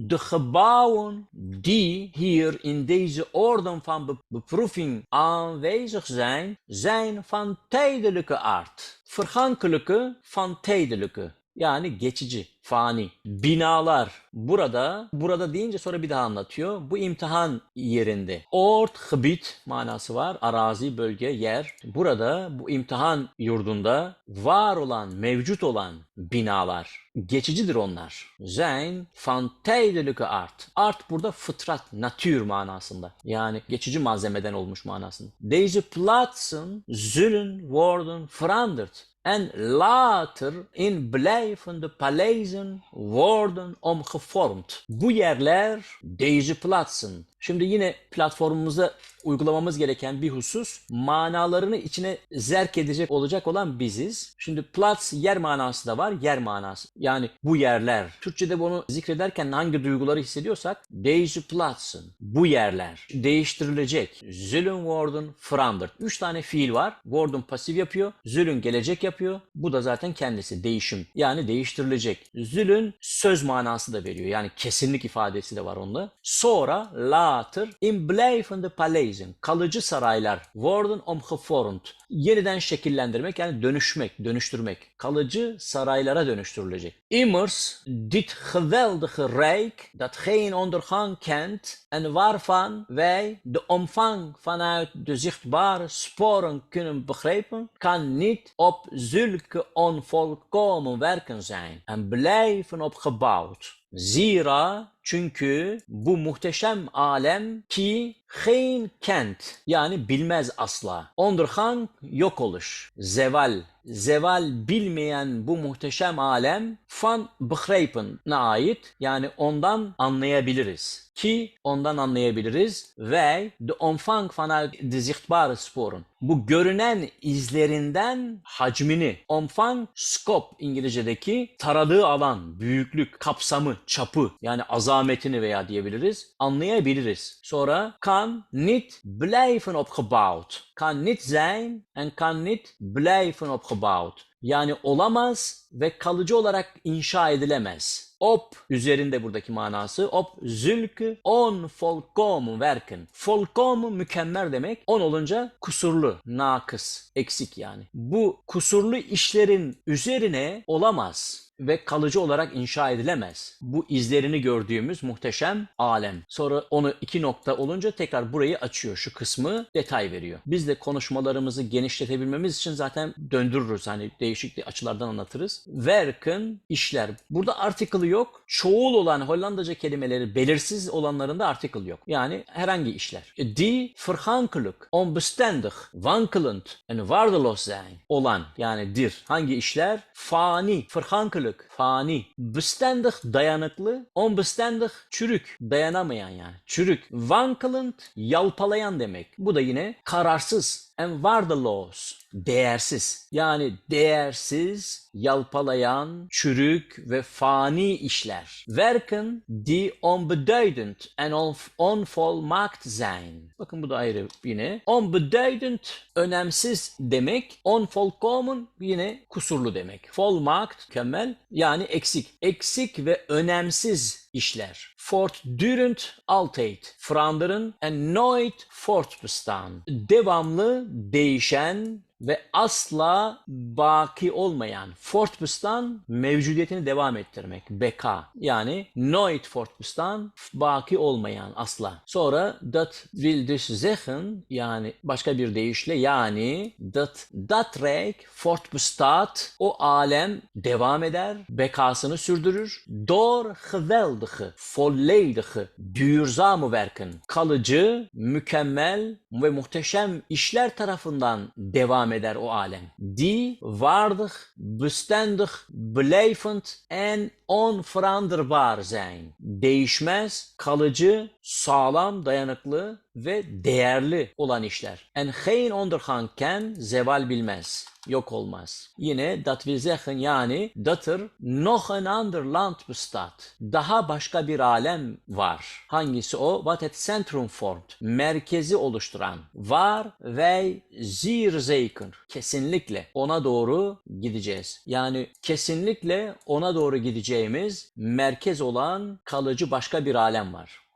De gebouwen die hier in deze orden van be- beproeving aanwezig zijn, zijn van tijdelijke aard. Vergankelijke van tijdelijke. Yani geçici, fani. Binalar burada, burada deyince sonra bir daha anlatıyor. Bu imtihan yerinde. Ort, gebit manası var. Arazi, bölge, yer. Burada bu imtihan yurdunda var olan, mevcut olan binalar. Geçicidir onlar. Zijn van tijdelijke art. Art burada fıtrat, natür manasında. Yani geçici malzemeden olmuş manasında. Deze plaatsen zullen worden veranderd en later in blijvende paleizen worden omgevormd. Bu yerler deze plaatsen. Şimdi yine platformumuza uygulamamız gereken bir husus manalarını içine zerk edecek olacak olan biziz. Şimdi plats yer manası da var, yer manası. Yani bu yerler. Türkçe'de bunu zikrederken hangi duyguları hissediyorsak deze plaatsen, bu yerler değiştirilecek. Zullen worden veranderd. Üç tane fiil var. Worden pasif yapıyor. Zullen gelecek yapıyor. Bu da zaten kendisi değişim. Yani değiştirilecek. Zullen söz manası da veriyor. Yani kesinlik ifadesi de var onda. Sonra later in blijvende paleizen. Kalıcı saraylar. Worden omgevormd. Yeniden şekillendirmek yani dönüşmek, dönüştürmek. Kalıcı saraylara dönüştürülecek. Immers dit geweldige rijk dat geen ondergang kent en waarvan wij de omvang vanuit de zichtbare sporen kunnen begrijpen, kan niet op zulke onvolkomen werken zijn en blijven opgebouwd. Zira çünkü bu muhteşem alem ki geen kent yani bilmez asla. Ondergang yok oluş. Zeval. Zeval bilmeyen bu muhteşem alem van begrijpen'e ait yani ondan anlayabiliriz. Ki ondan anlayabiliriz. Wij de omvang vanuit de zichtbare sporen. Bu görünen izlerinden hacmini, omfang, scope İngilizce'deki taradığı alan, büyüklük, kapsamı, çapı yani azametini veya diyebiliriz anlayabiliriz. Sonra kan niet blijven opgebouwd. Kan niet zijn en kan niet blijven opgebouwd. Yani olamaz ve kalıcı olarak inşa edilemez. Op üzerinde buradaki manası. Op zülkü on volkomen werken. Volkomen mükemmel demek. On olunca kusurlu, nakıs, eksik yani. Bu kusurlu işlerin üzerine olamaz ve kalıcı olarak inşa edilemez. Bu izlerini gördüğümüz muhteşem alem. Sonra onu iki nokta olunca tekrar burayı açıyor. Şu kısmı detay veriyor. Biz de konuşmalarımızı genişletebilmemiz için zaten döndürürüz. Hani değişik açılardan anlatırız. Werken işler. Burada article yok. Çoğul olan Hollandaca kelimeleri belirsiz olanlarında article yok. Yani herhangi işler. Die vergankelijk, onbestendig, wankelend en waardeloos zijn. Olan yani dir. Hangi işler? Fani, vergankelijk, fani. Bestendig, dayanıklı. Onbestendig, çürük. Dayanamayan yani. Çürük. Wankelend, yalpalayan demek. Bu da yine kararsız. En waardeloos, değersiz. Yani değersiz, yalpalayan, çürük ve fani işler. Werken die onbeduidend en on, onvolmaakt zijn. Bakın bu da ayrı yine. Onbeduidend, önemsiz demek. Onvolkomen yine kusurlu demek. Volmaakt, mükemmel yani eksik. Eksik ve önemsiz işler. Voortdurend altijd veranderen en nooit voortbestaan. Devamlı değişen ve asla baki olmayan. Fortbestaan mevcudiyetini devam ettirmek. Beka. Yani nooit fortbestaan baki olmayan asla. Sonra dat wil dus zeggen yani başka bir deyişle yani dat dat rijk fortbestaat o alem devam eder, bekasını sürdürür. Door geweldige, volledige, duurzame werken. Kalıcı, mükemmel ve muhteşem işler tarafından devam eder o alem. Die waardig, bestendig, blijvend en onveranderbaar zijn. Değişmez, kalıcı, sağlam, dayanıklı ve değerli olan işler. En geen ondergang ken, zeval bilmez. Yok olmaz. Yine dat zeggen yani dat er nog een ander land bestaat. Daha başka bir alem var. Hangisi o? Wat het centrum vormt. Merkezi oluşturan. Var wij zeer zeker. Kesinlikle ona doğru gideceğiz. Yani kesinlikle ona doğru gideceğimiz merkez olan kalıcı başka bir alem var.